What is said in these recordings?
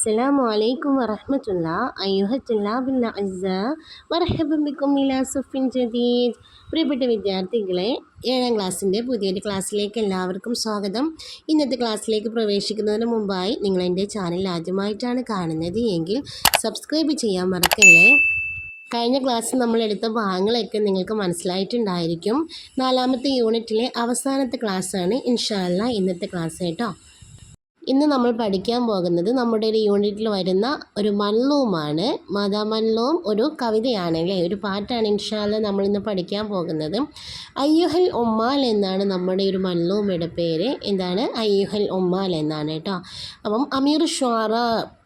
السلام عليكم ورحمة الله أيها الطلاب الأعزاء مرحبا بكم إلى صف جديد പ്രിയപ്പെട്ട വിദ്യാർത്ഥികളെ ഏഴാം ക്ലാസ്സിൻ്റെ പുതിയൊരു ക്ലാസ്സിലേക്ക് എല്ലാവർക്കും സ്വാഗതം ഇന്നത്തെ ക്ലാസ്സിലേക്ക് പ്രവേശിക്കുന്നതിന് മുമ്പായി നിങ്ങൾ എൻ്റെ ചാനൽ ആദ്യമായിട്ടാണ് കാണുന്നത് എങ്കിൽ സബ്സ്ക്രൈബ് ചെയ്യാൻ മറക്കല്ലേ കഴിഞ്ഞ ക്ലാസ്സിൽ നമ്മൾ എടുത്ത ഭാഗങ്ങളൊക്കെ നിങ്ങൾക്ക് മനസ്സിലായിട്ടുണ്ടായിരിക്കും നാലാമത്തെ യൂണിറ്റിലെ അവസാനത്തെ ക്ലാസ്സാണ് ഇൻഷാല്ല ഇന്നത്തെ ക്ലാസ് കേട്ടോ ഇന്ന് നമ്മൾ പഠിക്കാൻ പോകുന്നത് നമ്മുടെ ഒരു യൂണിറ്റിൽ വരുന്ന ഒരു മല്ലവുമാണ്. മാതാ മൺലൂം ഒരു കവിതയാണ് ഒരു പാട്ടാണ് ഇൻഷാല്ല നമ്മൾ ഇന്ന് പഠിക്കാൻ പോകുന്നത്. അയ്യുഹൽ ഒമ്മാൽ എന്നാണ് നമ്മുടെ ഒരു മല്ലവുമയുടെ പേര്. എന്താണ്? അയ്യുഹൽ ഒമ്മാൽ എന്നാണ് കേട്ടോ. അപ്പം അമീർ ഷ്വാറ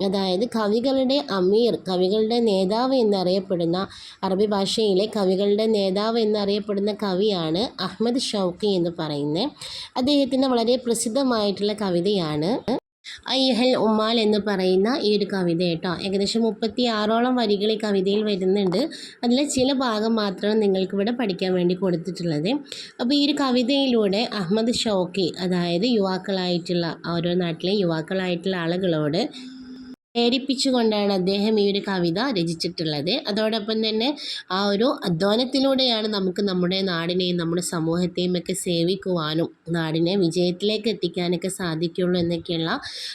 അതായത് കവികളുടെ അമീർ കവികളുടെ നേതാവ് എന്നറിയപ്പെടുന്ന അറബി ഭാഷയിലെ കവികളുടെ നേതാവ് എന്നറിയപ്പെടുന്ന കവിയാണ് അഹമ്മദ് ഷൗക്കി എന്ന് പറയുന്നത്. അദ്ദേഹത്തിന്റെ വളരെ പ്രസിദ്ധമായിട്ടുള്ള കവിതയാണ്. അയ്യഹൽ ഉമ്മാൽ എന്ന് പറയുന്ന ഈ ഒരു കവിത കേട്ടോ. ഏകദേശം മുപ്പത്തി ആറോളം വരികൾ ഈ കവിതയിൽ വരുന്നുണ്ട്. അതിലെ ചില ഭാഗം മാത്രമാണ് നിങ്ങൾക്കിവിടെ പഠിക്കാൻ വേണ്ടി കൊടുത്തിട്ടുള്ളത്. അപ്പോൾ ഈ ഒരു കവിതയിലൂടെ അഹമ്മദ് ഷോക്കി അതായത് യുവാക്കളായിട്ടുള്ള ഓരോ നാട്ടിലെ യുവാക്കളായിട്ടുള്ള ആളുകളോട് പ്രേരിപ്പിച്ചുകൊണ്ടാണ് അദ്ദേഹം ഈ ഒരു കവിത രചിച്ചിട്ടുള്ളത്. അതോടൊപ്പം തന്നെ ആ ഒരു അധ്വാനത്തിലൂടെയാണ് നമുക്ക് നമ്മുടെ നാടിനെയും നമ്മുടെ സമൂഹത്തെയും ഒക്കെ സേവിക്കുവാനും നാടിനെ വിജയത്തിലേക്ക് എത്തിക്കാനൊക്കെ സാധിക്കുള്ളൂ എന്നൊക്കെയുള്ള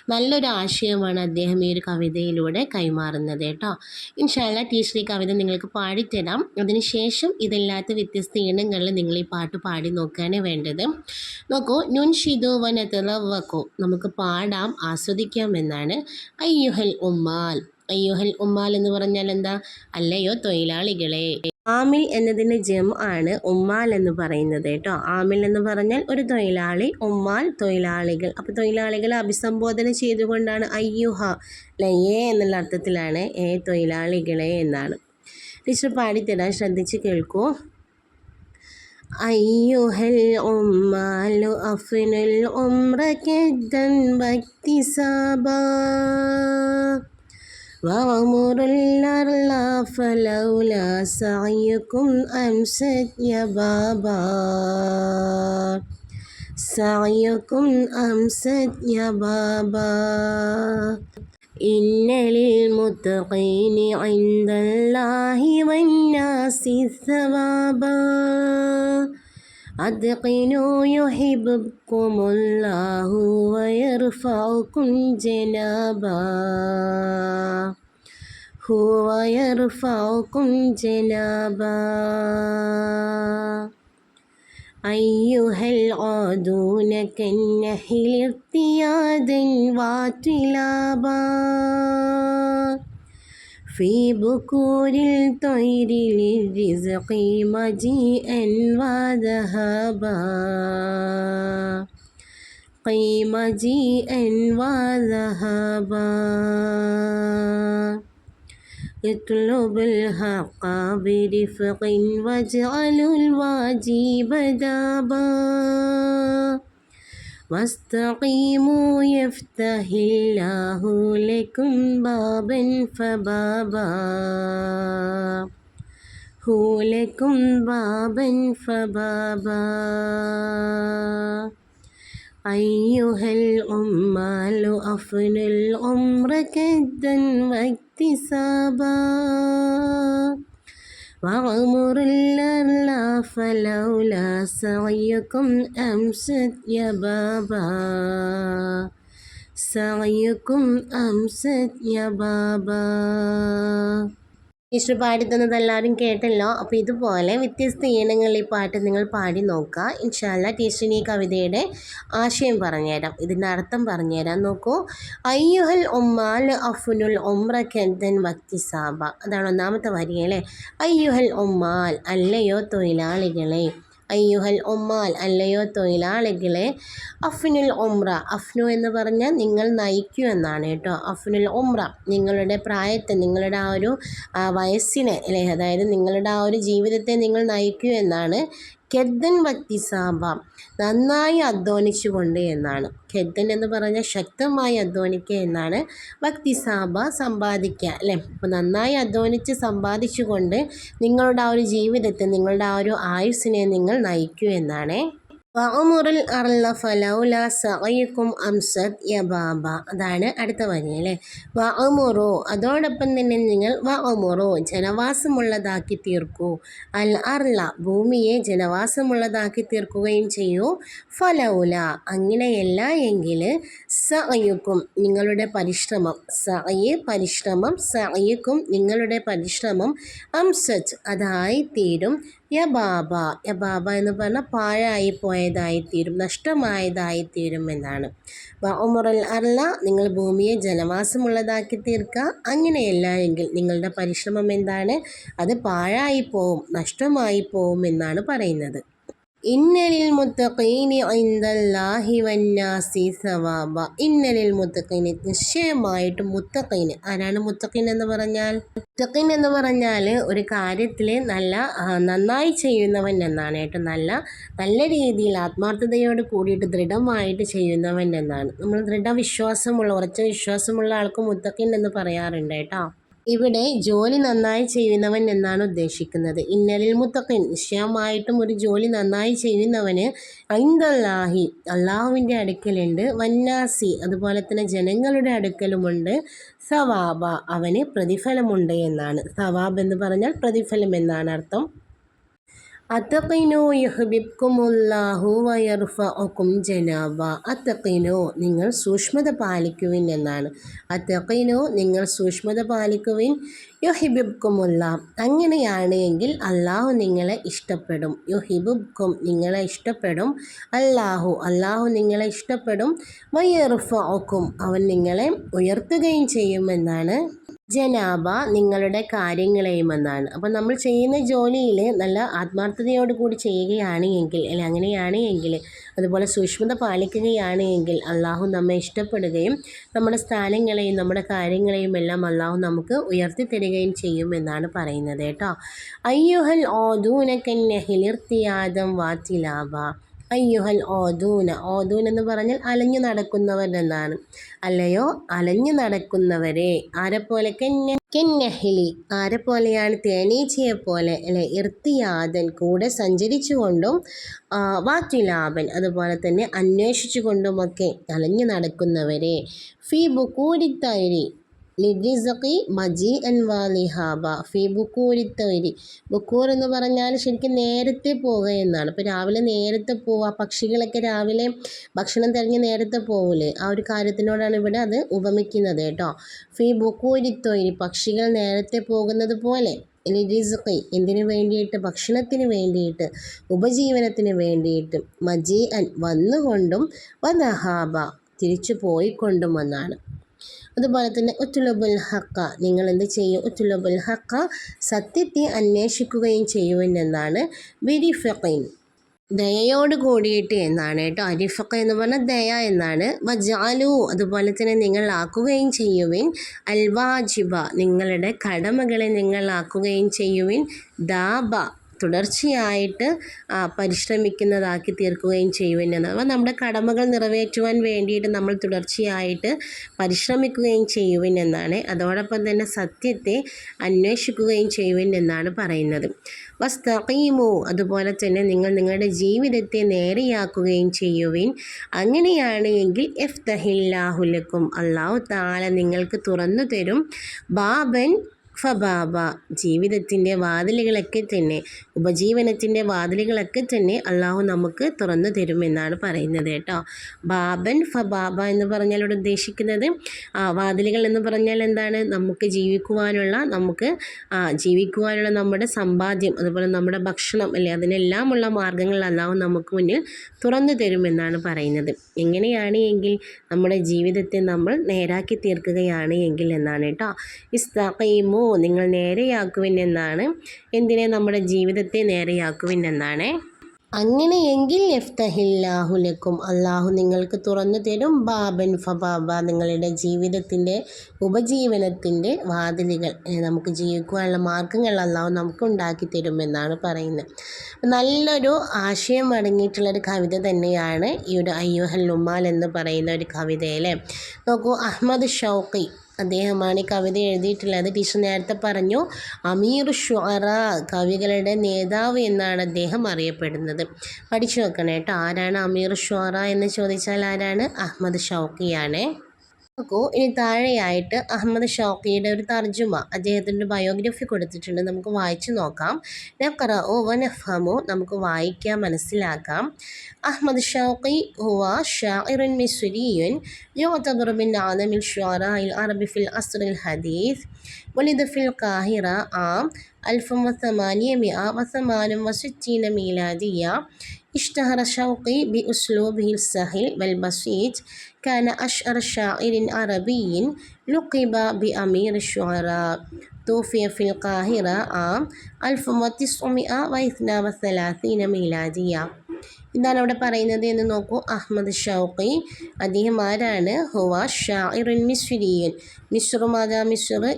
നല്ലൊരു ആശയമാണ് അദ്ദേഹം ഈ ഒരു കവിതയിലൂടെ കൈമാറുന്നത് കേട്ടോ. ഇൻഷാല്ല ടീച്ചർ ഈ കവിത നിങ്ങൾക്ക് പാടിത്തരാം. അതിനുശേഷം ഇതല്ലാത്ത വ്യത്യസ്ത ഇനങ്ങളിൽ നിങ്ങൾ ഈ പാട്ട് പാടി നോക്കുകയാണ് വേണ്ടത്. നോക്കൂ നുൻ ഷിദു വനത്തിളവക്കോ നമുക്ക് പാടാം ആസ്വദിക്കാം എന്നാണ്. അയ്യുഹൽ ഉമ്മാൽ. അയ്യുഹൽ ഉമ്മാൽ എന്ന് പറഞ്ഞാൽ എന്താ? അല്ലയോ തൊഴിലാളികളെ. ആമിൽ എന്നതിന്റെ ജം ആണ് ഉമ്മാൽ എന്ന് പറയുന്നത് കേട്ടോ. ആമിൽ എന്ന് പറഞ്ഞാൽ ഒരു തൊഴിലാളി ഉമ്മാൽ തൊഴിലാളികൾ. അപ്പോൾ തൊഴിലാളികളെ അഭിസംബോധന ചെയ്തുകൊണ്ടാണ് അയ്യുഹ ലയേ എന്നുള്ള അർത്ഥത്തിലാണ് ഏ തൊഴിലാളികളെ എന്നാണ്. ടീച്ചർ പാടിത്തരാൻ ശ്രദ്ധിച്ച് കേൾക്കൂ. أيها العمال أفنوا العمر كدا واكتسابا وعمر الأرلا فلولا سعيكم أمست يا بابا. سعيكم أمست يا بابا. إن للمتقين عند الله والناس ثوابا أتقنوا يحببكم الله ويرفعكم جنابا هو يرفعكم جنابا أيها العادون كالنحل ارتيادا واتلابا. في بكور الطير للرزق مجيئا وذهبا قيم جيئا وذهبا اطلب الحق برفق واجعل الواجب دابا. واستقيموا يفتح الله لكم بابا فبابا. هو لكم بابا فبابا. أيها العمال أفنوا العمر كدا واكتسابا. وعمر الله فلولا سعيكم أمست يا بابا. سعيكم أمست يا بابا. ടീച്ചർ പാടിത്തന്നത് എല്ലാവരും കേട്ടല്ലോ. അപ്പോൾ ഇതുപോലെ വ്യത്യസ്ത ഈണങ്ങളിൽ ഈ പാട്ട് നിങ്ങൾ പാടി നോക്കുക. ഇൻഷാല്ല ടീച്ചറിന് ഈ കവിതയുടെ ആശയം പറഞ്ഞുതരാം. ഇതിന്റെ അർത്ഥം പറഞ്ഞുതരാം. നോക്കൂ. അയ്യുഹൽ ഒമ്മാൽ അഫുനുൽ ഒമ്ര കെന്തൻ വക്തിസാബ അതാണ് ഒന്നാമത്തെ വരികയല്ലേ അയ്യുഹൽ ഒമ്മാൽ അല്ലയോ തൊഴിലാളികളെ അയ്യുഹൽ ഒമ്മാൽ അല്ലയോ തൊഴിലാളികളെ അഫ്നുൽ ഒമ്ര അഫ്നു എന്ന് പറഞ്ഞാൽ നിങ്ങൾ നയിക്കൂ എന്നാണ് കേട്ടോ. അഫ്നുൽ ഒമ്ര നിങ്ങളുടെ പ്രായത്തെ നിങ്ങളുടെ ആ ഒരു വയസ്സിനെ അല്ലേ? അതായത് നിങ്ങളുടെ ആ ഒരു ജീവിതത്തെ നിങ്ങൾ നയിക്കൂ എന്നാണ് ഖെദ്ദൻ വക്തിസാബ നന്നായി അധ്വാനിച്ചുകൊണ്ട് എന്നാണ്. ഖെദ്ദൻ എന്ന് പറഞ്ഞാൽ ശക്തമായി അധ്വാനിക്കുക എന്നാണ് ഭക്തിസാബ സമ്പാദിക്കുക അല്ലേ? അപ്പോൾ നന്നായി അധ്വാനിച്ച് സമ്പാദിച്ചുകൊണ്ട് നിങ്ങളുടെ ആ ഒരു ജീവിതത്തെ നിങ്ങളുടെ ആ ഒരു ആയുസ്സിനെ നിങ്ങൾ നയിക്കൂ എന്നാണ് വഅമുറിൽ അർല ഫലൗല അംസദ് യബാബ അതാണ് അടുത്ത വരി അല്ലേ? വഅമുറു അതോടൊപ്പം തന്നെ നിങ്ങൾ വഅമുറു ജനവാസമുള്ളതാക്കി തീർക്കൂ. അൽ അർല ഭൂമിയെ ജനവാസമുള്ളതാക്കി തീർക്കുകയും ചെയ്യൂ. ഫലൗല അങ്ങനെയല്ല എങ്കിൽ സഅയ്ക്കും നിങ്ങളുടെ പരിശ്രമം. സഅയ് പരിശ്രമം സഅയ്ക്കും നിങ്ങളുടെ പരിശ്രമം അംസജ് അതായി തീരും. യബാബ യബാബ എന്ന് പറഞ്ഞാൽ പാഴായി പോയതായിത്തീരും നഷ്ടമായതായിത്തീരും എന്നാണ്. ഉമറൽ അർല നിങ്ങൾ ഭൂമിയെ ജനവാസമുള്ളതാക്കി തീർക്കുക അങ്ങനെയല്ല എങ്കിൽ നിങ്ങളുടെ പരിശ്രമം എന്താണ്? അത് പാഴായി പോവും നഷ്ടമായി പോവും എന്നാണ് പറയുന്നത്. ഇന്നലിൽ മുത്തഖീനി ഐന്ദല്ലാഹി വന്നാസി സവാബ. ഇന്നലിൽ മുത്തഖീന് നിശ്ചയമായിട്ടും മുത്തഖീന്. ആരാണ് മുത്തഖീൻ എന്ന് പറഞ്ഞാൽ? മുത്തഖീൻ എന്ന് പറഞ്ഞാൽ ഒരു കാര്യത്തിൽ നല്ല നന്നായി ചെയ്യുന്നവൻ എന്നാണ്. കേട്ടോ നല്ല നല്ല രീതിയിൽ ആത്മാർത്ഥതയോട് കൂടിയിട്ട് ദൃഢമായിട്ട് ചെയ്യുന്നവൻ എന്നാണ്. നമ്മൾ ദൃഢവിശ്വാസമുള്ള ഉറച്ച വിശ്വാസമുള്ള ആൾക്ക് മുത്തഖീൻ എന്ന് പറയാറുണ്ട് കേട്ടോ. ഇവിടെ ജോലി നന്നായി ചെയ്യുന്നവൻ എന്നാണ് ഉദ്ദേശിക്കുന്നത്. ഇന്നലിൽ മുത്തക്കൻ നിശ്ചയമായിട്ടും ഒരു ജോലി നന്നായി ചെയ്യുന്നവന് ഐന്ദല്ലാഹി അള്ളാഹുവിന്റെ അടുക്കലുണ്ട്. വന്നാസി അതുപോലെ തന്നെ ജനങ്ങളുടെ അടുക്കലുമുണ്ട്. സവാബ അവന് പ്രതിഫലമുണ്ട് എന്നാണ്. സവാബ് എന്ന് പറഞ്ഞാൽ പ്രതിഫലം എന്നാണ് അർത്ഥം. അത്തഖിനോ യഹ്ബിബ്കുമുല്ലാഹു വയർഫഉക്കും ജനാബ. അത്തക്കിനോ നിങ്ങൾ സൂക്ഷ്മത പാലിക്കുവിൻ എന്നാണ്. അത്തക്കിനോ നിങ്ങൾ സൂക്ഷ്മത പാലിക്കുവിൻ. യുഹിബിബ്കുമുല്ല അങ്ങനെയാണ് എങ്കിൽ അള്ളാഹു നിങ്ങളെ ഇഷ്ടപ്പെടും. യുഹിബുബ്കും നിങ്ങളെ ഇഷ്ടപ്പെടും. അല്ലാഹു അള്ളാഹു നിങ്ങളെ ഇഷ്ടപ്പെടും. വയർഫഉക്കും അവൻ നിങ്ങളെ ഉയർത്തുകയും ചെയ്യുമെന്നാണ് ജനാബ നിങ്ങളുടെ കാര്യങ്ങളെയുമെന്നാണ്. അപ്പോൾ നമ്മൾ ചെയ്യുന്ന ജോലിയിൽ നല്ല ആത്മാർത്ഥതയോട് കൂടി ചെയ്യുകയാണ് എങ്കിൽ അല്ലെ അങ്ങനെയാണ് എങ്കിൽ അതുപോലെ സൂക്ഷ്മത പാലിക്കുകയാണ് എങ്കിൽ അള്ളാഹു നമ്മെ ഇഷ്ടപ്പെടുകയും നമ്മുടെ സ്ഥാനങ്ങളെയും നമ്മുടെ കാര്യങ്ങളെയും എല്ലാം അള്ളാഹു നമുക്ക് ഉയർത്തി തരികയും ചെയ്യും എന്നാണ് പറയുന്നത് കേട്ടോ. അയ്യുഹൽ ഓദൂനക്കന്നഹിലിർത്തിയാദം വാത്തിലാബ അയ്യുഹൽ ഓദൂന ഓദൂൻ എന്ന് പറഞ്ഞാൽ അലഞ്ഞു നടക്കുന്നവർ എന്നാണ്. അല്ലയോ? അലഞ്ഞു നടക്കുന്നവരെ. ആരെപ്പോലെ കെന്നെ കെന്നഹിലി. ആരെപ്പോലെയാണ് തേനീച്ചയെ പോലെ അല്ലെ ഇർത്തിയാദൻ കൂടെ സഞ്ചരിച്ചുകൊണ്ടും വാറ്റുലാഭൻ അതുപോലെ തന്നെ അന്വേഷിച്ചു കൊണ്ടുമൊക്കെ അലഞ്ഞു നടക്കുന്നവരെ. ഫി ബുക്കൂരിത്തൈരി ലിഡിസഖി മജി അൻ വാലിഹാബ ഫി ബുക്കൂരിത്തൈരി ബുക്കൂർ എന്ന് പറഞ്ഞാൽ ശരിക്കും നേരത്തെ പോവുക എന്നാണ്. ഇപ്പോൾ രാവിലെ നേരത്തെ പോവുക പക്ഷികളൊക്കെ രാവിലെ ഭക്ഷണം തിരഞ്ഞ് നേരത്തെ പോവില്ലേ ആ ഒരു കാര്യത്തിനോടാണ് ഇവിടെ അത് ഉപമിക്കുന്നത് കേട്ടോ. ഫി തൈരി പക്ഷികൾ നേരത്തെ പോകുന്നത് പോലെ ലിറിസഖി എന്തിനു വേണ്ടിയിട്ട്? ഭക്ഷണത്തിന് വേണ്ടിയിട്ട് ഉപജീവനത്തിന് വേണ്ടിയിട്ട് മജി അൻ വന്നുകൊണ്ടും വനഹാബ തിരിച്ചു പോയിക്കൊണ്ടും എന്നാണ് അതുപോലെ തന്നെ ഉത്തുലബുൽ ഹക്ക നിങ്ങൾ എന്ത് ചെയ്യും? ഉത്തുലബുൽ ഹക്ക സത്യത്തെ അന്വേഷിക്കുകയും ചെയ്യുമെന്നാണ് വിരിഫിൻ ദയയോട് കൂടിയിട്ട് എന്നാണ് കേട്ടോ. അരിഫക്ക എന്ന് പറഞ്ഞാൽ ദയ എന്നാണ്. വജാലു അതുപോലെ തന്നെ നിങ്ങൾ ആക്കുകയും ചെയ്യുവിൻ. അൽവാജിബ നിങ്ങളുടെ കടമകളെ നിങ്ങൾ ആക്കുകയും ചെയ്യുവിൻ. ദാബ തുടർച്ചയായിട്ട് പരിശ്രമിക്കുന്നതാക്കി തീർക്കുകയും ചെയ്യുന്നതാണ് അപ്പോൾ നമ്മുടെ കടമകൾ നിറവേറ്റുവാൻ വേണ്ടിയിട്ട് നമ്മൾ തുടർച്ചയായിട്ട് പരിശ്രമിക്കുകയും ചെയ്യുവിനെന്നാണ് അതോടൊപ്പം തന്നെ സത്യത്തെ അന്വേഷിക്കുകയും ചെയ്യുവിനെന്നാണ് പറയുന്നത്. വസ്തീമു അതുപോലെ തന്നെ നിങ്ങൾ നിങ്ങളുടെ ജീവിതത്തെ നേരെയാക്കുകയും ചെയ്യുവിൻ. അങ്ങനെയാണ് എങ്കിൽ എഫ് തഹില്ലാഹുലക്കും അള്ളാഹു താല നിങ്ങൾക്ക് തുറന്നു തരും. ബാബൻ ഫബാബ ജീവിതത്തിന്റെ വാതിലുകളൊക്കെ തന്നെ ഉപജീവനത്തിന്റെ വാതിലുകളൊക്കെ തന്നെ അള്ളാഹു നമുക്ക് തുറന്നു തരുമെന്നാണ് പറയുന്നത് കേട്ടോ. ബാബൻ ഫബാബ എന്ന് പറഞ്ഞാൽ ഇവിടെ ഉദ്ദേശിക്കുന്നത് വാതിലുകൾ എന്ന് പറഞ്ഞാൽ എന്താണ്? നമുക്ക് ജീവിക്കുവാനുള്ള നമുക്ക് ജീവിക്കുവാനുള്ള നമ്മുടെ സമ്പാദ്യം അതുപോലെ നമ്മുടെ ഭക്ഷണം അല്ലെ? അതിനെല്ലാമുള്ള മാർഗങ്ങൾ അള്ളാഹു നമുക്ക് മുന്നിൽ തുറന്നു തരുമെന്നാണ് പറയുന്നത്. എങ്ങനെയാണ് എങ്കിൽ നമ്മുടെ ജീവിതത്തെ നമ്മൾ നേരാക്കി തീർക്കുകയാണ് എങ്കിൽ എന്നാണ് കേട്ടോ. ഇസ്താഖീമോ നിങ്ങൾ നേരെയാക്കുവിൻ എന്നാണ് എന്തിനെ നമ്മുടെ ജീവിതത്തെ നേരെയാക്കുവിൻ എന്നാണ് അങ്ങനെയെങ്കിൽ എഫ്തഹില്ലാഹുലക്കും അള്ളാഹു നിങ്ങൾക്ക് തുറന്നു തരും ബാബൻ ഫബാബ നിങ്ങളുടെ ജീവിതത്തിന്റെ ഉപജീവനത്തിന്റെ വാതിലുകൾ. നമുക്ക് ജീവിക്കുവാനുള്ള മാർഗങ്ങൾ അള്ളാഹു നമുക്ക് ഉണ്ടാക്കി തരുമെന്നാണ് പറയുന്നത്. നല്ലൊരു ആശയം അടങ്ങിയിട്ടുള്ളൊരു കവിത തന്നെയാണ് ഈ ഒരു അയ്യുഹൽ ഉമ്മാൽ എന്ന് പറയുന്ന ഒരു കവിതയിലെ. നോക്കൂ അഹമ്മദ് ഷൗക്കി അദ്ദേഹമാണ് ഈ കവിത എഴുതിയിട്ടുള്ളത്. ടീച്ചർ നേരത്തെ പറഞ്ഞു അമീർ ഷുറ കവികളുടെ നേതാവ് എന്നാണ് അദ്ദേഹം അറിയപ്പെടുന്നത്. പഠിച്ചു വെക്കണം ആരാണ് അമീർ ഷുറ എന്ന് ചോദിച്ചാൽ ആരാണ്? അഹമ്മദ് ഷൗക്കിയാണ്. നോക്കൂ ഇനി താഴെയായിട്ട് അഹമ്മദ് ഷൗക്കിയുടെ ഒരു തർജുമ അദ്ദേഹത്തിൻ്റെ ബയോഗ്രഫി കൊടുത്തിട്ടുണ്ട് നമുക്ക് വായിച്ചു നോക്കാം നഖറ ഓ വനഫമോ നമുക്ക് വായിക്കാം മനസ്സിലാക്കാം അഹമ്മദ് ഷൗക്കി ഹുവ ഷാഇറുൻ മിസ്രിയുൻ يعتبر من أعظم الشعراء العرب في العصر الحديث ولد في القاهرة عام 1868 ميلادية اشتهر شوقي بأسلوبه السهل والبسيط كان أشهر شاعر عربي لقب بأمير الشعراء. توفي في القاهرة عام 1932 ميلادية. ഇതാണ് അവിടെ പറയുന്നത് എന്ന് നോക്കൂ. അഹമ്മദ് ഷൗഖി അദ്ദേഹം ആരാണ്? ഹുവ ഷാഇറുൻ മിസ്രിയൻ. മിസ്ർ മാതാ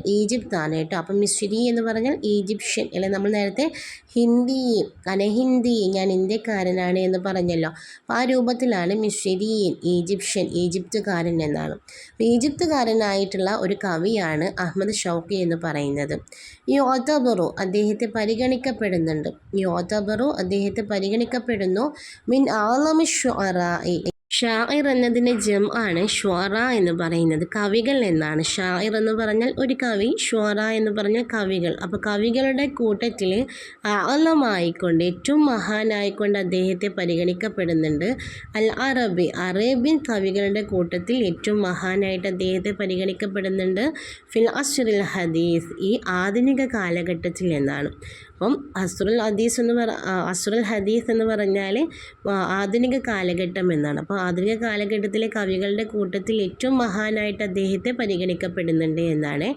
ഈജിപ്ത് ആണ് കേട്ടോ. അപ്പം മിസ്രി എന്ന് പറഞ്ഞാൽ ഈജിപ്ഷ്യൻ അല്ലെ? നമ്മൾ നേരത്തെ ഹിന്ദി അനഹിന്ദി ഹിന്ദി ഞാൻ ഇന്ത്യക്കാരനാണ് എന്ന് പറഞ്ഞല്ലോ. ആ രൂപത്തിലാണ് മിസ്രിയൻ ഈജിപ്ഷ്യൻ ഈജിപ്തുകാരൻ എന്നാണ്. ഈജിപ്തുകാരനായിട്ടുള്ള ഒരു കവിയാണ് അഹമ്മദ് ഷൗഖി എന്ന് പറയുന്നത്. യോതബറു അദ്ദേഹത്തെ പരിഗണിക്കപ്പെടുന്നുണ്ട്. യോതബറു അദ്ദേഹത്തെ പരിഗണിക്കപ്പെടുന്നു. മിൻ ആലമി ഷുറായി ഷായിർ എന്നതിന്റെ ജം ആണ് ഷ്വറ എന്ന് പറയുന്നത്. കവികൾ എന്നാണ്. ഷായിർ എന്ന് പറഞ്ഞാൽ ഒരു കവി ഷ്വറ എന്ന് പറഞ്ഞാൽ കവികൾ. അപ്പോൾ കവികളുടെ കൂട്ടത്തിൽ ആലമായിക്കൊണ്ട് ഏറ്റവും മഹാനായിക്കൊണ്ട് അദ്ദേഹത്തെ പരിഗണിക്കപ്പെടുന്നുണ്ട് അൽ അറബി അറേബ്യൻ കവികളുടെ കൂട്ടത്തിൽ ഏറ്റവും മഹാനായിട്ട് അദ്ദേഹത്തെ പരിഗണിക്കപ്പെടുന്നുണ്ട് ഫിൽ അസ്റിൽ ഹദീസ് ഈ ആധുനിക കാലഘട്ടത്തിൽ എന്നാണ്. അപ്പം അസുറുൽ ഹദീസ് എന്ന് പറ അസുറുൽ ഹദീസ് എന്ന് പറഞ്ഞാൽ ആധുനിക കാലഘട്ടം എന്നാണ്. അപ്പോൾ ആധുനിക കാലഘട്ടത്തിലെ കവികളുടെ കൂട്ടത്തിൽ ഏറ്റവും മഹാനായിട്ട് അദ്ദേഹത്തെ പരിഗണിക്കപ്പെടുന്നുണ്ട് എന്നാണ്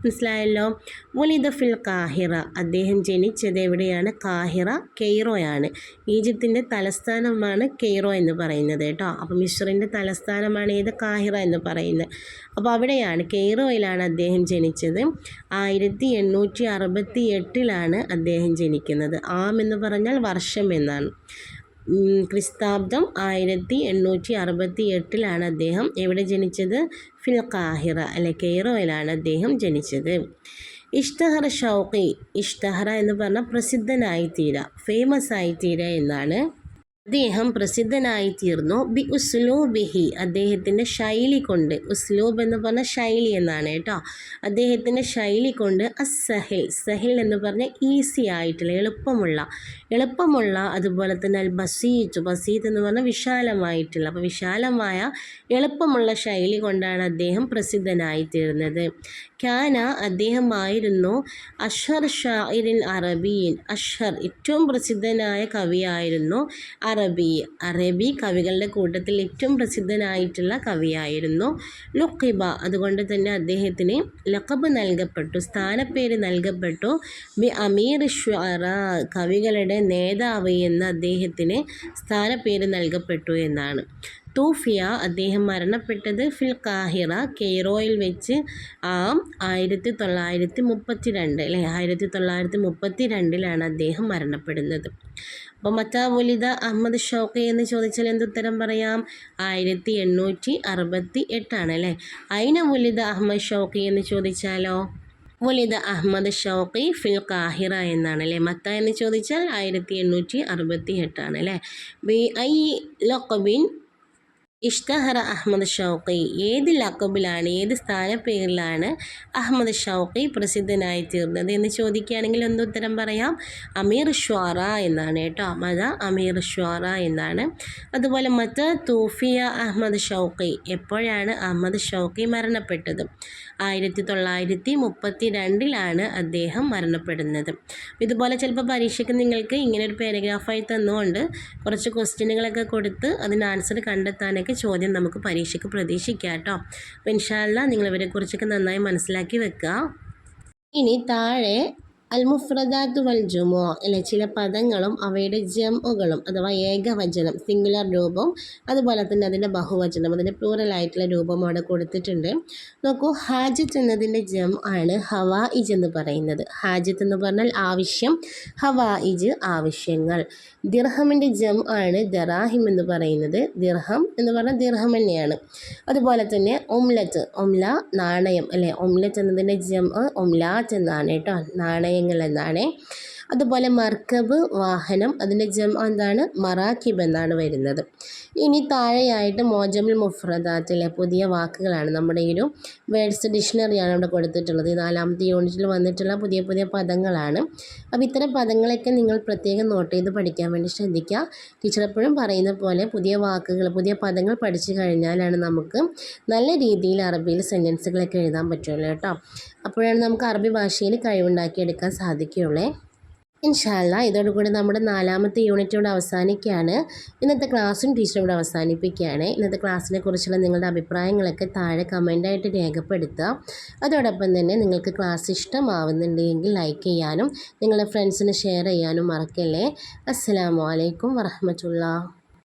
മനസ്സിലായല്ലോ. മുലിദ ഫിൽ കാഹിറ അദ്ദേഹം ജനിച്ചത് എവിടെയാണ്? കാഹിറ കെയ്റോയാണ്. ഈജിപ്തിന്റെ തലസ്ഥാനമാണ് കെയ്റോ എന്ന് പറയുന്നത് കേട്ടോ. അപ്പോൾ മിശ്രിന്റെ തലസ്ഥാനമാണ് ഏത്? കാഹിറ എന്ന് പറയുന്നത്. അപ്പോൾ അവിടെയാണ് കെയ്റോയിലാണ് അദ്ദേഹം ജനിച്ചത്. ആയിരത്തി എണ്ണൂറ്റി അറുപത്തി എട്ടിലാണ് അദ്ദേഹം ജനിക്കുന്നത്. ആം എന്ന് പറഞ്ഞാൽ വർഷം എന്നാണ്. ക്രിസ്താബ്ദം ആയിരത്തി എണ്ണൂറ്റി അറുപത്തി എട്ടിലാണ് അദ്ദേഹം എവിടെ ജനിച്ചത്? ഫിൽ കാഹിറ അല്ലെ കെയ്റോയിലാണ് അദ്ദേഹം ജനിച്ചത്. ഇഷ്തഹറ ഷൗഖി ഇഷ്തഹറ എന്ന് പറഞ്ഞാൽ പ്രസിദ്ധനായിത്തീര ഫേമസ് ആയിത്തീര എന്നാണ്. അദ്ദേഹം പ്രസിദ്ധനായിത്തീർന്നു. ബി ഉസ്ലൂബിഹി അദ്ദേഹത്തിന്റെ ശൈലി കൊണ്ട്. ഉസ്ലൂബ് എന്ന് പറഞ്ഞ ശൈലി എന്നാണ് കേട്ടോ. അദ്ദേഹത്തിന്റെ ശൈലി കൊണ്ട് അസഹിൽ സഹിൽ എന്ന് പറഞ്ഞാൽ ഈസി ആയിട്ടുള്ള എളുപ്പമുള്ള. എളുപ്പമുള്ള അതുപോലെ തന്നെ അൽ ബസീത്ത് ബസീത്ത് എന്ന് പറഞ്ഞാൽ വിശാലമായിട്ടുള്ള. അപ്പോൾ വിശാലമായ എളുപ്പമുള്ള ശൈലി കൊണ്ടാണ് അദ്ദേഹം പ്രസിദ്ധനായിത്തീർന്നത്. ഖാന അദ്ദേഹമായിരുന്നു അഷർ ഷായിരിൻ അറബിയിൻ. അഷർ ഏറ്റവും പ്രസിദ്ധനായ കവിയായിരുന്നു അറബി അറബി കവികളുടെ കൂട്ടത്തിൽ ഏറ്റവും പ്രസിദ്ധനായിട്ടുള്ള കവിയായിരുന്നു ലുക്കിബ അതുകൊണ്ട് തന്നെ അദ്ദേഹത്തിന് ലഖബ് നൽകപ്പെട്ടു സ്ഥാനപ്പേര് നൽകപ്പെട്ടു. ബി അമീർ ഷ്വറ കവികളുടെ നേതാവ് എന്ന് അദ്ദേഹത്തിന് സ്ഥാനപ്പേര് നൽകപ്പെട്ടു എന്നാണ്. തൂഫിയ അദ്ദേഹം മരണപ്പെട്ടത് ഫിൽ കാഹിറ കെയ്റോയിൽ വെച്ച് ആ ആയിരത്തി തൊള്ളായിരത്തി മുപ്പത്തി രണ്ട് അല്ലെ ആയിരത്തി തൊള്ളായിരത്തി മുപ്പത്തി രണ്ടിലാണ് അദ്ദേഹം മരണപ്പെടുന്നത്. മറ്റാവുലിത അഹമ്മദ് ഷോക്കെ എന്ന് ചോദിച്ചാൽ എന്തുത്തരം പറയാം? ആയിരത്തി എണ്ണൂറ്റി അറുപത്തി എട്ടാണ് അല്ലേ? അയിന മുലിത അഹമ്മദ് ഷോക്കെ എന്ന് ചോദിച്ചാലോ? മുലിത അഹമ്മദ് ഷൗക്കി ഫിൽ കാഹിറ എന്നാണ് അല്ലേ? മത്ത എന്ന് ചോദിച്ചാൽ ആയിരത്തി എണ്ണൂറ്റി അറുപത്തി എട്ടാണ് അല്ലേ? ബി ഐ ലൊക്കബിൻ ഇഷ്തഹറ അഹമ്മദ് ഷൗക്കി ഏത് ലക്കബിലാണ് ഏത് സ്ഥാനപ്പേരിലാണ് അഹമ്മദ് ഷൗഖി പ്രസിദ്ധനായി തീർന്നത് എന്ന് ചോദിക്കുകയാണെങ്കിൽ എന്തുത്തരം പറയാം? അമീർ ഷ്വാറ എന്നാണ് കേട്ടോ. മത അമീർ ഷ്വാറ എന്നാണ്. അതുപോലെ മറ്റ് തൂഫിയ അഹമ്മദ് ഷൗഖി. എപ്പോഴാണ് അഹമ്മദ് ഷൗഖി മരണപ്പെട്ടത്? ആയിരത്തി തൊള്ളായിരത്തി മുപ്പത്തി രണ്ടിലാണ് അദ്ദേഹം മരണപ്പെടുന്നത്. ഇതുപോലെ ചിലപ്പോൾ പരീക്ഷയ്ക്ക് നിങ്ങൾക്ക് ഇങ്ങനെ ഒരു പാരഗ്രാഫായി തന്നുകൊണ്ട് കുറച്ച് ക്വസ്റ്റ്യനുകളൊക്കെ കൊടുത്ത് അതിന് ആൻസർ കണ്ടെത്താനൊക്കെ ചോദ്യം നമുക്ക് പരീക്ഷയ്ക്ക് പ്രതീക്ഷിക്കാം കേട്ടോ. അപ്പോൾ ഇൻഷാല്ല നിങ്ങൾ ഇവരെക്കുറിച്ചൊക്കെ നന്നായി മനസ്സിലാക്കി വെക്കുക. ഇനി താഴെ അൽ മുഫ്രദാത്ത് വൽ ജുമോ അല്ലെ ചില പദങ്ങളും അവയുടെ ജമുകളും അഥവാ ഏകവചനം സിംഗുലർ രൂപം അതുപോലെ തന്നെ അതിന്റെ ബഹുവചനം അതിന്റെ പ്ലൂറലായിട്ടുള്ള രൂപം അവിടെ കൊടുത്തിട്ടുണ്ട്. നോക്കൂ ഹാജത്ത് എന്നതിന്റെ ജം ആണ് ഹവാ ഇജ് എന്ന് പറയുന്നത്. ഹാജത്ത് എന്ന് പറഞ്ഞാൽ ആവശ്യം ഹവാ ഇജ് ആവശ്യങ്ങൾ. ദിർഹമിന്റെ ജം ആണ് ദറാഹിം എന്ന് പറയുന്നത്. ദിർഹം എന്ന് പറഞ്ഞാൽ ദിർഹം തന്നെയാണ്. അതുപോലെ തന്നെ ഒംലത്ത് ഒംല നാണയം അല്ലെ? ഒംലത്ത് എന്നതിന്റെ ജം ഒംലാത്ത് എന്നാണ് കേട്ടോ നാണയങ്ങൾ. എന്നാണ് അതുപോലെ മർക്കബ് വാഹനം അതിന്റെ ജം എന്താണ് മറാക്കിബ് എന്നാണ് വരുന്നത്. ഇനി താഴെയായിട്ട് മോജമുൽ മുഫ്രദാത്തിലെ പുതിയ വാക്കുകളാണ് നമ്മുടെ ഈ ഒരു വേർഡ്സ് ഡിക്ഷണറിയാണ് ഇവിടെ കൊടുത്തിട്ടുള്ളത്. ഈ നാലാമത്തെ യൂണിറ്റിൽ വന്നിട്ടുള്ള പുതിയ പുതിയ പദങ്ങളാണ്. അപ്പോൾ ഇത്തരം പദങ്ങളൊക്കെ നിങ്ങൾ പ്രത്യേകം നോട്ട് ചെയ്ത് പഠിക്കാൻ വേണ്ടി ശ്രദ്ധിക്കുക. ടീച്ചർ എപ്പോഴും പറയുന്ന പോലെ പുതിയ വാക്കുകൾ പുതിയ പദങ്ങൾ പഠിച്ചു കഴിഞ്ഞാലാണ് നമുക്ക് നല്ല രീതിയിൽ അറബിയിൽ സെന്റൻസുകളൊക്കെ എഴുതാൻ പറ്റുള്ളൂ കേട്ടോ. അപ്പോഴാണ് നമുക്ക് അറബി ഭാഷയിൽ കഴിവുണ്ടാക്കിയെടുക്കാൻ സാധിക്കുകയുള്ളേ. ഇൻഷാല്ല ഇതോടുകൂടി നമ്മുടെ നാലാമത്തെ യൂണിറ്റ് ഇവിടെ അവസാനിക്കുകയാണ്. ഇന്നത്തെ ക്ലാസ്സും ടീച്ചർ ഇവിടെ അവസാനിപ്പിക്കുകയാണ്. ഇന്നത്തെ ക്ലാസ്സിനെ കുറിച്ചുള്ള നിങ്ങളുടെ അഭിപ്രായങ്ങളൊക്കെ താഴെ കമന്റായിട്ട് രേഖപ്പെടുത്തുക. അതോടൊപ്പം തന്നെ നിങ്ങൾക്ക് ക്ലാസ് ഇഷ്ടമാവുന്നുണ്ടെങ്കിൽ ലൈക്ക് ചെയ്യാനും നിങ്ങളുടെ ഫ്രണ്ട്സിന് ഷെയർ ചെയ്യാനും മറക്കല്ലേ. അസ്സാം വലൈക്കും വറഹമത്തുള്ള.